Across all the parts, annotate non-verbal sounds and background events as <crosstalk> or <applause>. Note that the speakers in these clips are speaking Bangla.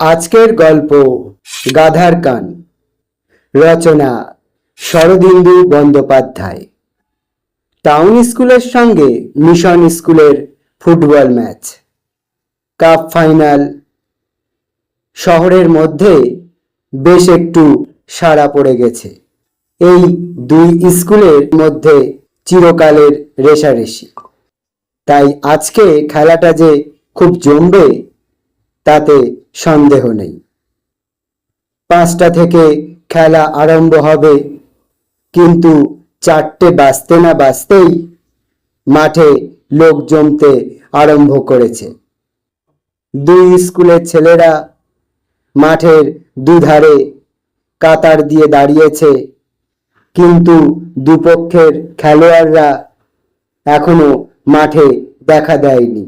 আজকের গল্প গাধার কান। রচনা শরদিন্দু বন্দ্যোপাধ্যায়। টাউন স্কুলের সঙ্গে মিশন স্কুলের ফুটবল ম্যাচ। Cup final. শহরের মধ্যে বেশ একটু সাড়া পড়ে গেছে। এই দুই স্কুলের মধ্যে চিরকালের রেশারেশি। তাই আজকে খেলাটা যে খুব জমবে, তাতে সন্দেহ নেই। পাঁচটা থেকে খেলা আরম্ভ হবে, কিন্তু চারটে বাজতে না বাজতেই মাঠে লোক জমতে আরম্ভ করেছে। দুই স্কুলের ছেলেরা মাঠের দুধারে কাতার দিয়ে দাঁড়িয়েছে, কিন্তু দুপক্ষের খেলোয়াড়রা এখনও মাঠে দেখা দেয়নি।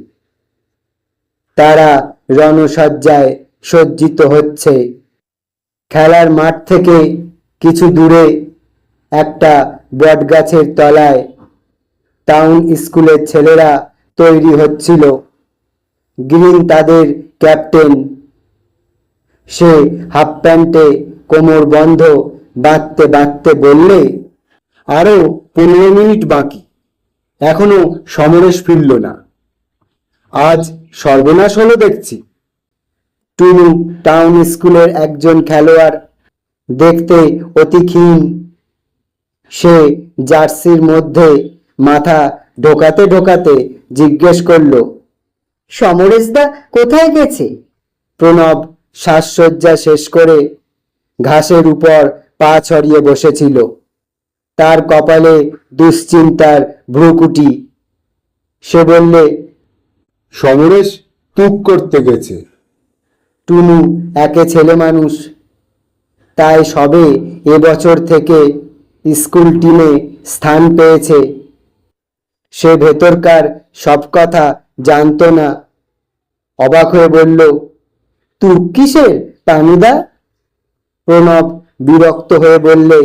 তারা রণসজ্জায় সজ্জিত হচ্ছে। খেলার মাঠ থেকে কিছু দূরে একটা বটগাছের তলায় টাউন স্কুলের ছেলেরা তৈরি হচ্ছিল। গ্রিন তাদের ক্যাপ্টেন। সে হাফ প্যান্টে কোমর বন্ধ বাঁধতে বাঁধতে বললে আরও পনেরো মিনিট বাকি। এখনও সমরেশ ফিরল না। আজ সর্বনাশ হলো দেখছি। টুনু টাউন স্কুলের একজন খেলোয়াড় দেখতে অতি ক্ষীণ। সে জার্সির মধ্যে মাথা ঢোকাতে ঢোকাতে জিজ্ঞেস করল, সমরেশদা কোথায় গেছে? প্রণব শ্বাসসজ্জা শেষ করে ঘাসের উপর পা ছড়িয়ে বসেছিল। তার কপালে দুশ্চিন্তার ভ্রুকুটি। সে বললে সমরেশ তুক করতে গেছে। টুনু একে ছেলে মানুষ। তাই সবে এবছর থেকে স্কুল টিমে স্থান পেয়েছে। সে ভেতরকার সব কথা জানতো না। অবাক হয়ে বলল তুই কিসের তানুদা প্রণব বিরক্ত হয়ে বললে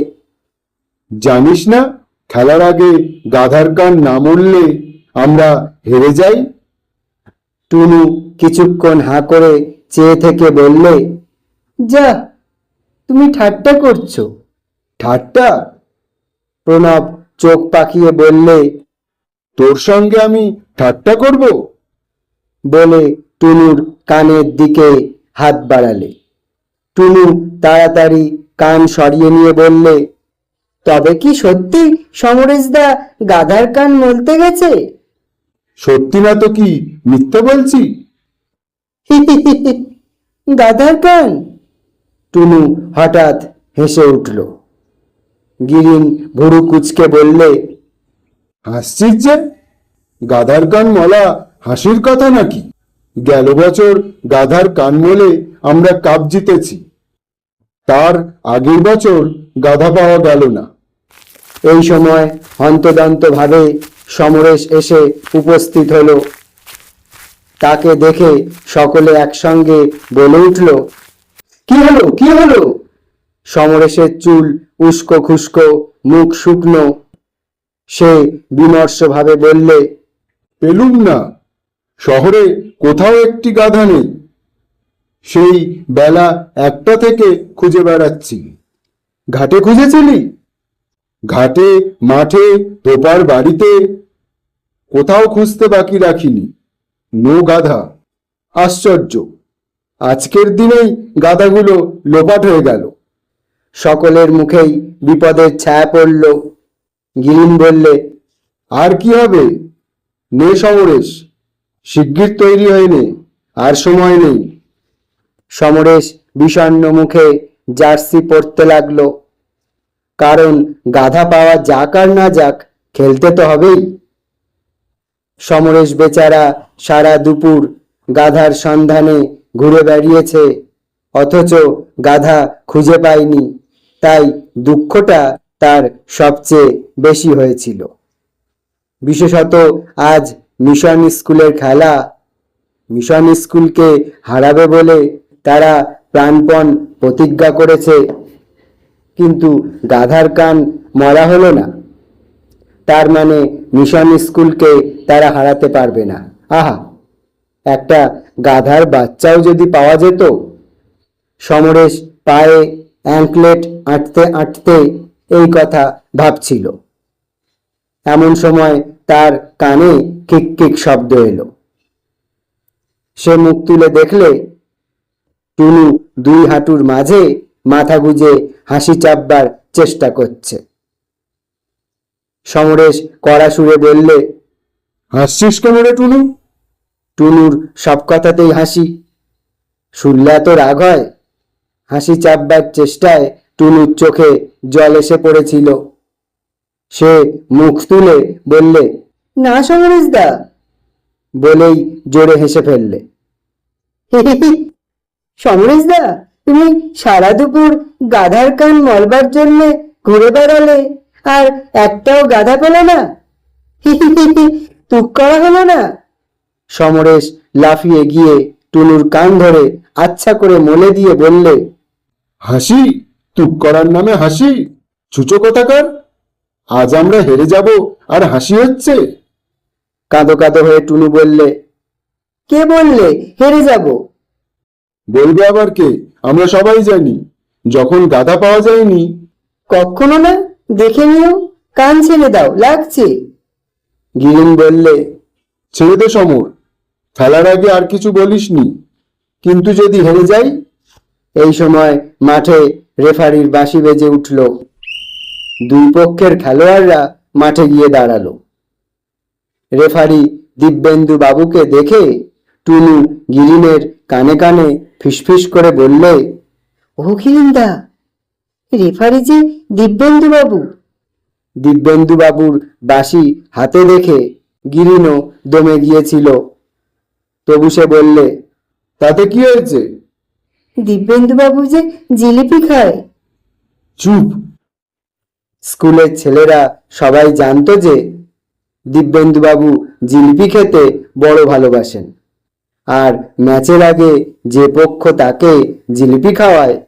জানিস না খেলার আগে গাধার কান না মরলে আমরা হেরে যাই? টুনু কিছুক্ষণ হাঁ করে চেয়ে থেকে বললে যা তুমি ঠাট্টা করছ। ঠাট্টা? প্রণব চোখ পাকিয়ে বললে তোর সঙ্গে আমি ঠাট্টা করব? বলে টুনুর কানের দিকে হাত বাড়ালে। টুনু তাড়াতাড়ি কান সরিয়ে নিয়ে বললে তবে কি সত্যি সমরেশদা গাধার কান মলতে গেছে? সত্যি না তো কি মিথ্যে বলছি? <laughs> গাধার কান টুনু হঠাৎ হেসে উঠল। গিরিন ভুরু কুচকে বললে হাসছিস যে? গাধার কান মলা হাসির কথা নাকি? গেল বছর গাধার কান মলে আমরা কাপ জিতেছি। তার আগের বছর গাধা পাওয়া গেল না। এই সময় হন্তদন্ত ভাবে সমরেশ এসে উপস্থিত হলো। তাকে দেখে সকলে একসঙ্গে বলে উঠল, কি হলো? কি হলো? সমরেশের চুল উস্কো খুস্কো মুখ শুকনো। সে বিমর্ষভাবে বললে, পেলুম না। শহরে কোথাও একটি গাধা নেই। সেই বেলা একটা থেকে খুঁজে বেড়াচ্ছি। ঘাটে খুঁজেছিলি? ঘাটে মাঠে ধোপার বাড়িতে কোথাও খুঁজতে বাকি রাখিনি। নো গাধা। আশ্চর্য। আজকের দিনেই গাধাগুলো লোপাট হয়ে গেল। সকলের মুখেই বিপদের ছায়া পড়ল। গিরিন বললে আর কি হবে? নে সমরেশ। শিগগির তৈরি হয়ে নে। আর সময় নেই। সমরেশ বিষণ্ণ মুখে জার্সি পরতে লাগল। কারণ গাধা পাওয়া যাক আর না যাক, খেলতে তো হবেই। সমরেশ বেচারা সারা দুপুর গাধার সন্ধানে ঘুরে বেড়িয়েছে, অথচ গাধা খুঁজে পায়নি। তাই দুঃখটা তার সবচেয়ে বেশি হয়েছিল। বিশেষত আজ মিশন স্কুলের খেলা। মিশন স্কুলকে হারাবে বলে তারা প্রাণপণ প্রতিজ্ঞা করেছে। কিন্তু গাধার কান মরা হলো না। তার মানে মিশন স্কুলকে তারা হারাতে পারবে না। আহা, একটা গাধার বাচ্চাও যদি পাওয়া যেত? সমরেশ পায়ে অ্যাঙ্কলেট আঁটতে আঁটতে এই কথা ভাবছিল। এমন সময় তার কানে কিক কিক শব্দ এলো। সে মুখ তুলে দেখলে টুনু দুই হাঁটুর মাঝে মাথা গুজে হাসি চাপবার চেষ্টা করছে। সমরেশ কড়া সুরে বললে হাসছিস কেন রে টুনু? টুনুর সব কথাতেই হাসি। শুনলে এত রাগ হয়? হাসি চাপবার চেষ্টায় টুনুর চোখে জল এসে পড়েছিল। সে মুখ তুলে বললে না সমরেশ দা। বলেই জোরে হেসে ফেললে। <laughs> সমরেশ দা? তুমি সারা দুপুর গাধার কান মলবার জন্য ঘুরে বেড়ালে আর একটাও গাধা পেলে না? <laughs> তুক করা হলো না? সমরেশ লাফিয়ে গিয়ে টুনুর কান ধরে আচ্ছা করে মলে দিয়ে বললে হাসি? তুক করার নামে হাসি? ছুচো কথাকার? আজ আমরা হেরে যাব আর হাসি হচ্ছে? কাঁদো কাঁদো হয়ে টুনু বললে কে বললে হেরে যাব? বলবে আবার কে? আমরা সবাই জানি। যখন গাধা পাওয়া যায়নি কখনো না? দেখে নিও। কান ছেড়ে দাও লাগছে। গিরিন বললে ছেড়ে দে সমর খেলার আগে আর কিছু বলিসনি। কিন্তু যদি হেরে যাই? এই সময় মাঠে রেফারির বাঁশি বেজে উঠল। দুই পক্ষের খেলোয়াড়রা মাঠে গিয়ে দাঁড়াল। রেফারি দিব্যেন্দু বাবুকে দেখে টুনু গিরিনের কানে কানে ফিসফিস করে বললে ও গিরিন্দা রেফারি যে দিব্যেন্দু বাবু দিব্যেন্দু বাবুর বাঁশি হাতে দেখে গিরিনও দমে গিয়েছিল। তবু সে বললে তাতে কি হয়েছে? দিব্যেন্দুবাবু যে জিলিপি খায়। চুপ। স্কুলের ছেলেরা সবাই জানতো যে দিব্যেন্দুবাবু জিলিপি খেতে বড় ভালোবাসেন। আর ম্যাচের আগে যে পক্ষ তাকে জিলিপি খাওয়ায়,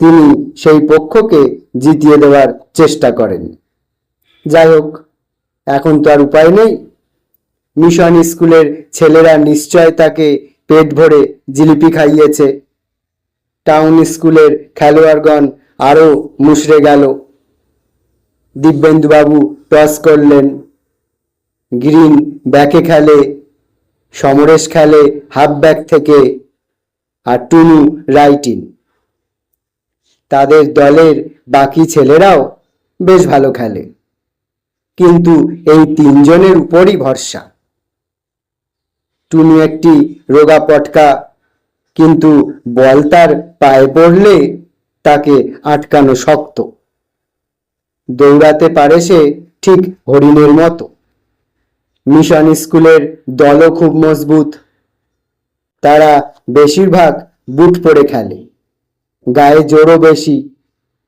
তিনি সেই পক্ষকে জিতিয়ে দেওয়ার চেষ্টা করেন। যাই হোক, এখন তো আর উপায় নেই। মিশন স্কুলের ছেলেরা নিশ্চয় তাকে পেট ভরে জিলিপি খাইয়েছে। টাউন স্কুলের খেলোয়াড়গণ আরও মুশড়ে গেল। দিব্যেন্দুবাবু টস করলেন। গ্রিন ব্যাকে খেলে সমরেশ খেলে হাফ ব্যাক থেকে আর টুনু রাইটিন তাদের দলের বাকি ছেলেরাও বেশ ভালো খেলে। কিন্তু এই তিনজনের উপরই ভরসা। টুনু একটি রোগা পটকা, কিন্তু বল তার পায়ে পড়লে তাকে আটকানো শক্ত। দৌড়াতে পারে সে ঠিক হরিণের মতো। মিশন স্কুলের দলও খুব মজবুত। তারা বেশিরভাগ বুট পরে খেলে। গায়ে জোরও বেশি।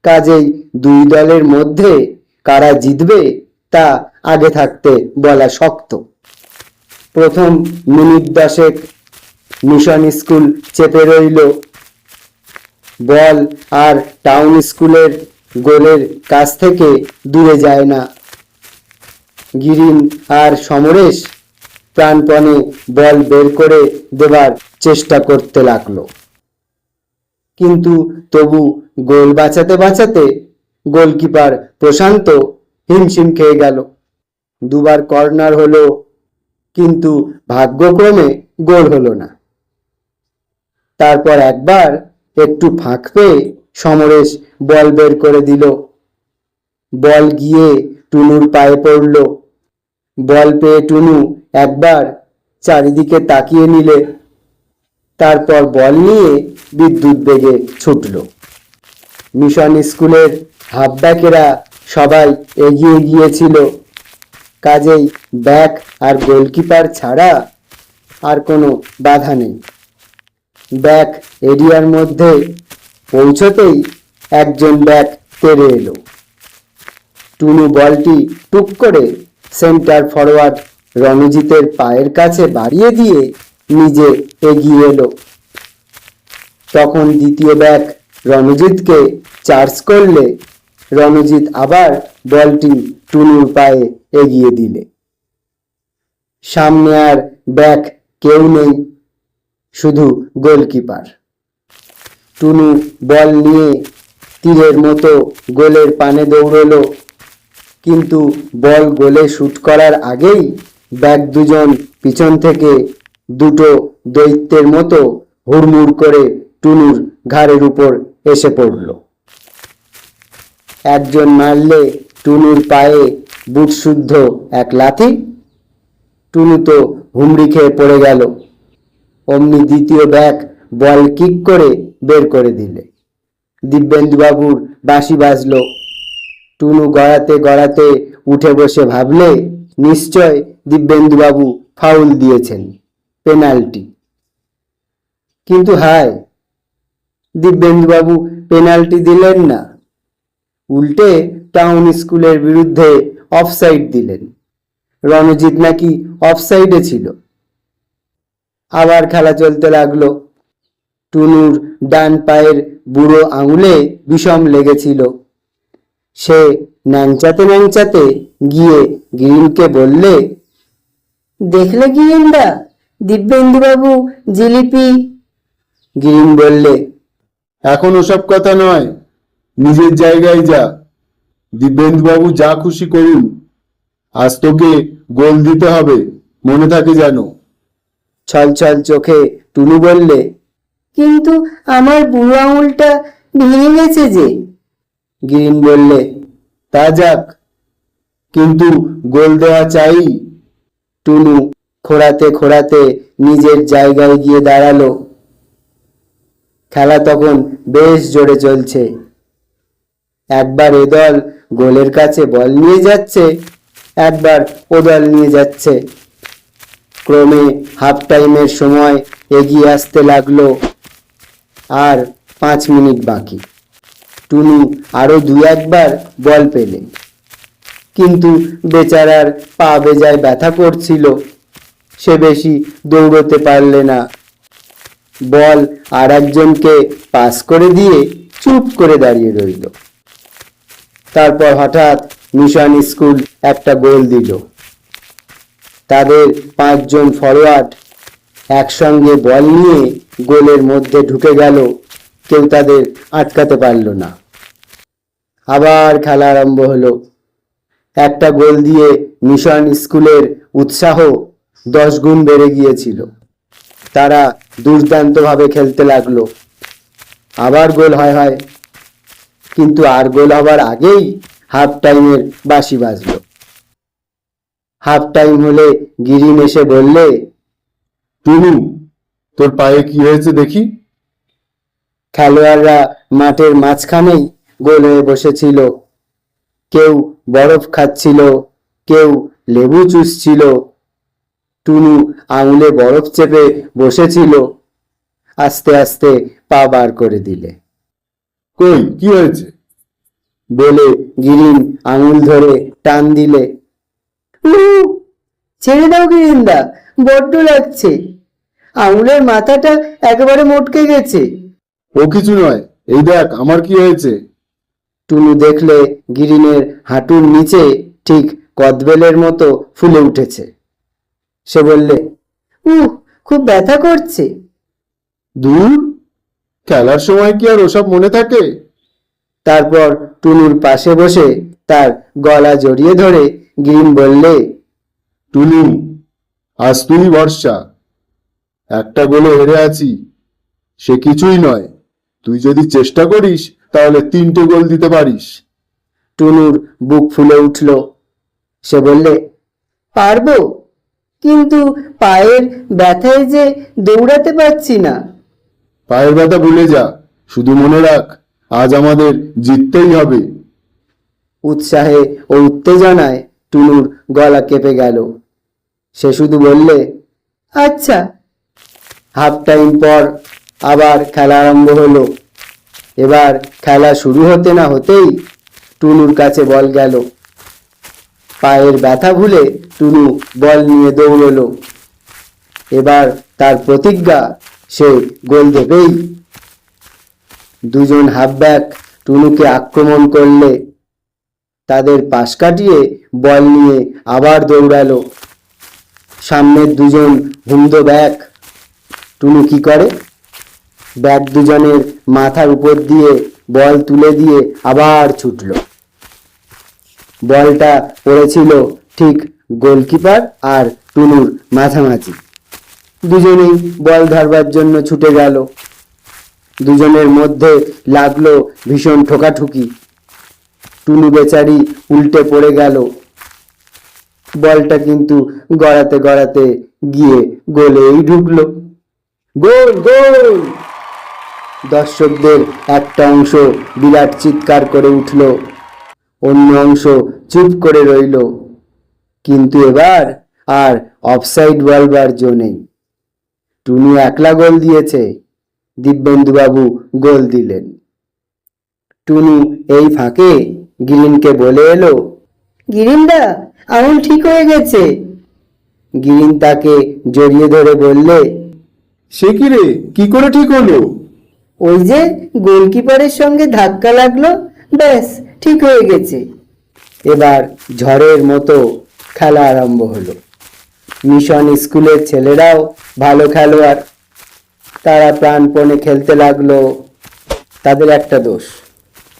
কাজেই দুই দলের মধ্যে কারা জিতবে তা আগে থাকতে বলা শক্ত। প্রথম মিনিট দশেক মিশন স্কুল চেপে রইল। বল আর টাউন স্কুলের গোলের কাছ থেকে দূরে যায় না। গিরিন আর সমরেশ প্রাণপণে বল বের করে দেবার চেষ্টা করতে লাগল। কিন্তু তবু গোল বাঁচাতে বাঁচাতে গোলকিপার প্রশান্ত হিমশিম খেয়ে গেল। দুবার কর্নার হলো, কিন্তু ভাগ্যক্রমে গোল হলো না। তারপর একবার একটু ফাঁক পেয়ে সমরেশ বল বের করে দিল। বল গিয়ে টুনুর পায়ে পড়ল। বল পেয়ে টুনু একবার চারিদিকে তাকিয়ে নিলে। তারপর বল নিয়ে বিদ্যুৎ বেগে ছুটল। মিশন স্কুলের হাফব্যাকেরা সবাই এগিয়ে গিয়েছিল। কাজেই ব্যাক আর গোলকিপার ছাড়া আর কোনো বাধা নেই। ব্যাক এরিয়ার মধ্যে পৌঁছতেই একজন ব্যাক তেড়ে এলো। টুনু বলটি টুক করে সেন্টার ফরওয়ার্ড রণজিতের পায়ের কাছে বাড়িয়ে দিয়ে নিজে এগিয়ে এলো। তখন দ্বিতীয় ব্যাক রণজিৎকে চার্জ করলে রণজিৎ আবার বলটি টুনুর পায়ে এগিয়ে দিলে। সামনে আর ব্যাক কেউ নেই, শুধু গোলকিপার। টুনু বল নিয়ে তীরের মতো গোলের পানে দৌড়লো কিন্তু বল গোলে শুট করার আগেই ব্যাগ দুজন পিছন থেকে দুটো দৈত্যের মতো হুড়মুড় করে টুনুর ঘাড়ের উপর এসে পড়ল। একজন মারলে টুনুর পায়ে বুটশুদ্ধ এক লাথি। টুনু তো হুমড়ি খেয়ে পড়ে গেল। অমনি দ্বিতীয় ব্যাগ বল কিক করে বের করে দিলে। দিব্যেন্দুবাবুর বাঁশি বাজলো টুনু গড়াতে গড়াতে উঠে বসে ভাবলে, নিশ্চয় দিব্যেন্দুবাবু ফাউল দিয়েছেন পেনাল্টি। কিন্তু হায়, দিব্যেন্দুবাবু পেনাল্টি দিলেন না। উল্টে টাউন স্কুলের বিরুদ্ধে অফসাইড দিলেন। রণজিৎ নাকি অফসাইডে ছিল। আবার খেলা চলতে লাগল। টুনুর ডান পায়ের বুড়ো আঙুলে বিষম লেগেছিল। সে ন্যাংচাতে ন্যাংচাতে গিয়ে গিরিনকে বললে দেখলে গিরিনদা দিব্যেন্দুবাবু জিলিপি? গিরিন বললে এখন ওসব কথা নয় নিজের জায়গায় যা। দিব্যেন্দুবাবু যা খুশি করুন আজ তোকে গোল দিতে হবে মনে থাকে যেন। ছল ছল চোখে টুনু বললে কিন্তু আমার বুড়ো আঙুলটা ভেঙে গেছে যে। গিরিন বললে, তা যাক, কিন্তু গোল দেওয়া চাই। টুনু খোড়াতে খোড়াতে নিজের জায়গায় গিয়ে দাঁড়াল। খেলা তখন বেশ জোরে চলছে। একবার এ দল গোলের কাছে বল নিয়ে যাচ্ছে, একবার ও দল নিয়ে যাচ্ছে। ক্রমে হাফ টাইমের সময় এগিয়ে আসতে লাগল। আর পাঁচ মিনিট বাকি। টুনু আরও দু একবার বল পেলে কিন্তু বেচারার পা বেজায় ব্যথা করছিল। সে বেশি দৌড়তে পারলে না। বল আর একজনকে পাস করে দিয়ে চুপ করে দাঁড়িয়ে রইল। তারপর হঠাৎ মিশন স্কুল একটা গোল দিল। তাদের পাঁচজন ফরওয়ার্ড একসঙ্গে বল নিয়ে গোলের মধ্যে ঢুকে গেল। কেউ তাদের আটকাতে পারল না। আবার খেলা আরম্ভ হলো। একটা গোল দিয়ে মিশন স্কুলের উৎসাহ দশ গুণ বেড়ে গিয়েছিল। তারা দুর্দান্তভাবে খেলতে লাগল। আবার গোল হয় হয়। কিন্তু আর গোল হবার আগেই হাফ টাইমের বাঁশি বাজলো। হাফ টাইম হলে গিরিন এসে বললে, টুনু, তোর পায়ে কি হয়েছে দেখি। খেলোয়াড়রা মাঠের মাঝখানেই গোল হয়ে বসেছিল। কেউ বরফ খাচ্ছিল কেউ লেবু চুষছিল টুনু আঙুলে বরফ চেপে বসেছিল আস্তে আস্তে পা বার করে দিলে। কই কি হয়েছে? বলে গিরিন আঙুল ধরে টান দিলে। ছেড়ে দাও গিরিন্দা বড্ড লাগছে। আঙুলের মাথাটা একেবারে মটকে গেছে। ও কিছু নয়। এই দেখ আমার কি হয়েছে? টুনু দেখলে গিরিনের হাঁটুর নিচে ঠিক কদবেলের মতো ফুলে উঠেছে। সে বললে উহ খুব ব্যথা করছে। দূর? খেলার সময় কি আর ওসব মনে থাকে? তারপর টুনুর পাশে বসে তার গলা জড়িয়ে ধরে গিরিন বললে টুনু আজ তুই বর্ষা। একটা গোলে হেরে আছি। সে কিছুই নয়। তুই যদি চেষ্টা করিস, তাহলে তিনটে গোল দিতে পারিস। টুনুর বুক ফুলে উঠল। সে বললে, পারব। কিন্তু পায়ের ব্যথায় যে দৌড়াতে পারছি না। পায়ের ব্যথা ভুলে যা, শুধু মনে রাখ, আজ আমাদের জিততেই হবে। উৎসাহে ও উত্তেজনায় টুনুর গলা কেঁপে গেল। সে শুধু বললে আচ্ছা। হাফ টাইম পর আবার খেলা আরম্ভ হলো। এবার খেলা শুরু হতে না হতেই টুনুর কাছে বল গেল। পায়ের ব্যথা ভুলে টুনু বল নিয়ে দৌড়লো। এবার তার প্রতিজ্ঞা, সে গোল দেবেই। দুজন হাফব্যাক টুনুকে আক্রমণ করলে, তাদের পাশ কাটিয়ে বল নিয়ে আবার দৌড়ালো। সামনের দুজন হুমদো ব্যাক, টুনু কি করে? ব্যাট দুজনের মাথার উপর দিয়ে বল তুলে দিয়ে আবার ছুটলো। বলটা পড়েছিল ঠিক গোলকিপার আর টুনুর মাঝামাঝি। দুজনেই বল ধরবার জন্য ছুটে গেল। দুজনের মধ্যে লাগল ভীষণ ঠোকাঠুকি। টুনু বেচারি উল্টে পড়ে গেল। বলটা কিন্তু গড়াতে গড়াতে গিয়ে গোলেই ঢুকলো। গোল গোল! দর্শকদের একটা অংশ বিরাট চিৎকার করে উঠল অন্য অংশ চুপ করে রইল। কিন্তু এবার আর অফসাইড বলবার জো নেই। টুনু একলা গোল দিয়েছে দিব্যেন্দুবাবু গোল দিলেন। টুনু এই ফাঁকে গিরিনকে বলে এলো গিরিনদা আঙুল ঠিক হয়ে গেছে। গিরিন তাকে জড়িয়ে ধরে বললে সে কি রে? কি করে ঠিক হলো? ওই যে গোলকিপারের সঙ্গে ধাক্কা লাগল, ব্যাস, ঠিক হয়ে গেছে। এবার ঝড়ের মতো খেলা আরম্ভ হলো। মিশন স্কুলের ছেলেরাও ভালো খেলোয়াড়। তারা প্রাণপণে খেলতে লাগল। তাদের একটা দোষ,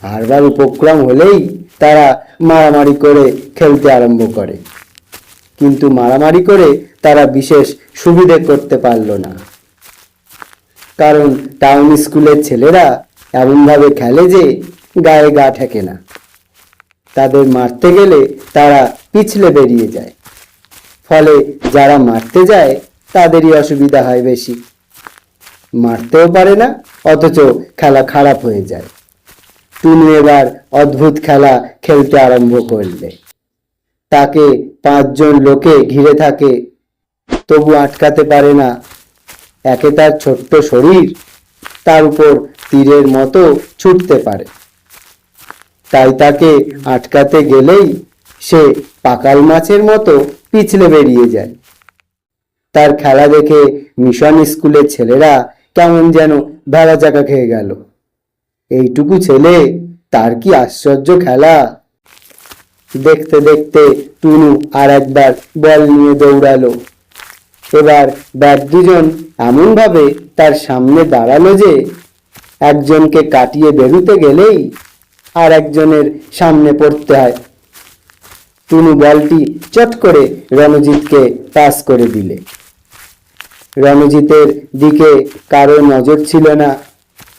হারবার উপক্রম হলেই তারা মারামারি করে খেলতে আরম্ভ করে। কিন্তু মারামারি করে তারা বিশেষ সুবিধে করতে পারল না। কারণ টাউন স্কুলের ছেলেরা এমনভাবে খেলে যে গায়ে গা ঠেকে না। তাদের মারতে গেলে তারা পিছলে বেরিয়ে যায়। ফলে যারা মারতে যায়, তাদেরই অসুবিধা হয় বেশি। মারতেও পারে না, অথচ খেলা খারাপ হয়ে যায়। টুনু এবার অদ্ভুত খেলা খেলতে আরম্ভ করলে। তাকে পাঁচজন লোকে ঘিরে থাকে, তবু আটকাতে পারে না একে তার ছোট্ট শরীর তার উপর তীরের মতো ছুটতে পারে। তাই তাকে আটকাতে গেলেই সে পাকাল মাছের মতো পিছলে বেরিয়ে যায়। তার খেলা দেখে মিশন স্কুলের ছেলেরা কেমন যেন ভেড়া চাকা খেয়ে গেল। এইটুকু ছেলে, তার কি আশ্চর্য খেলা? দেখতে দেখতে টুনু আর একবার বল নিয়ে দৌড়ালো। এবার ব্যাট দুজন এমনভাবে তার সামনে দাঁড়াল যে একজনকে কাটিয়ে বেরুতে গেলেই আর একজনের সামনে পড়তে হয়। টুনু বলটি চট করে রণজিৎকে পাস করে দিলে। রণজিতের দিকে কারও নজর ছিল না।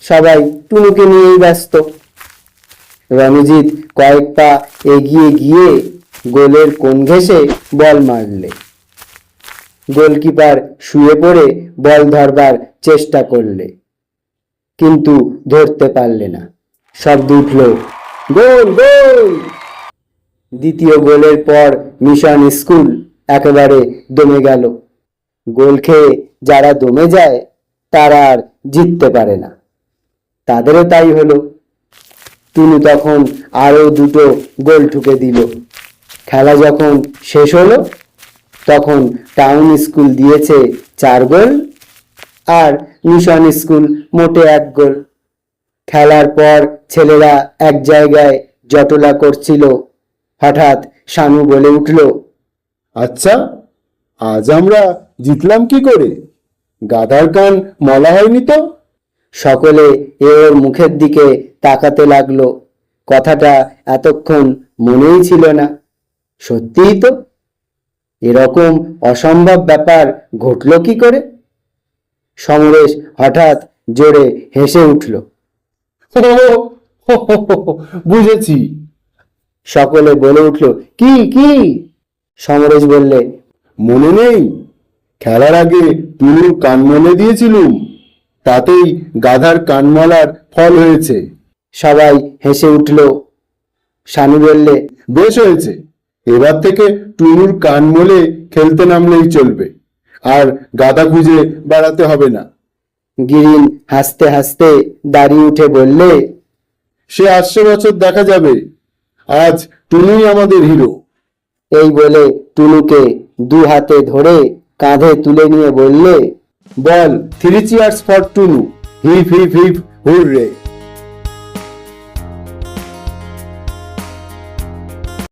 সবাই টুনুকে নিয়েই ব্যস্ত। রণজিৎ কয়েক পা এগিয়ে গিয়ে গোলের কোণ ঘেঁষে বল মারলে। গোলকিপার শুয়ে পড়ে বল ধরবার চেষ্টা করলে। কিন্তু ধরতে পারলে না। শব্দ উঠল, গোল গোল! দ্বিতীয় গোলের পর মিশন স্কুল একেবারে দমে গেল। গোল খেয়ে যারা দমে যায়, তারা আর জিততে পারে না। তাদেরও তাই হলো। টুনু তখন আরও দুটো গোল ঠুকে দিল। খেলা যখন শেষ হলো তখন টাউন স্কুল দিয়েছে চার গোল আর মিশন স্কুল মোটে এক গোল। খেলার পর ছেলেরা এক জায়গায় জটলা করছিল। হঠাৎ শানু বলে উঠল আচ্ছা আজ আমরা জিতলাম কি করে? গাধার কান মলা হয়নি তো? সকলে এ ওর মুখের দিকে তাকাতে লাগল। কথাটা এতক্ষণ মনেই ছিল না। সত্যিই তো এরকম অসম্ভব ব্যাপার ঘটল কি করে? সমরেশ হঠাৎ জোরে হেসে উঠল। ও, হো, হো, হো, হো, বুঝেছি। সকলে বলে উঠল কি কি? সমরেশ বললে মনে নেই খেলার আগে টুনুর কান মলে দিয়েছিলুম তাতেই গাধার কানমলার ফল হয়েছে। সবাই হেসে উঠল। শানু বললে বেশ হয়েছে এবার থেকে টুনুর কান মলে খেলতে নামলেই চলবে। আর গাদা খুঁজে বেড়াতে হবে না। গিরিন হাসতে হাসতে দাঁড়িয়ে উঠে বললে সে আসছে বছর দেখা যাবে। আজ টুনুই আমাদের হিরো। এই বলে টুনুকে দু হাতে ধরে কাঁধে তুলে নিয়ে বললে বল three cheers for Tunu. Hip hip hip hurray.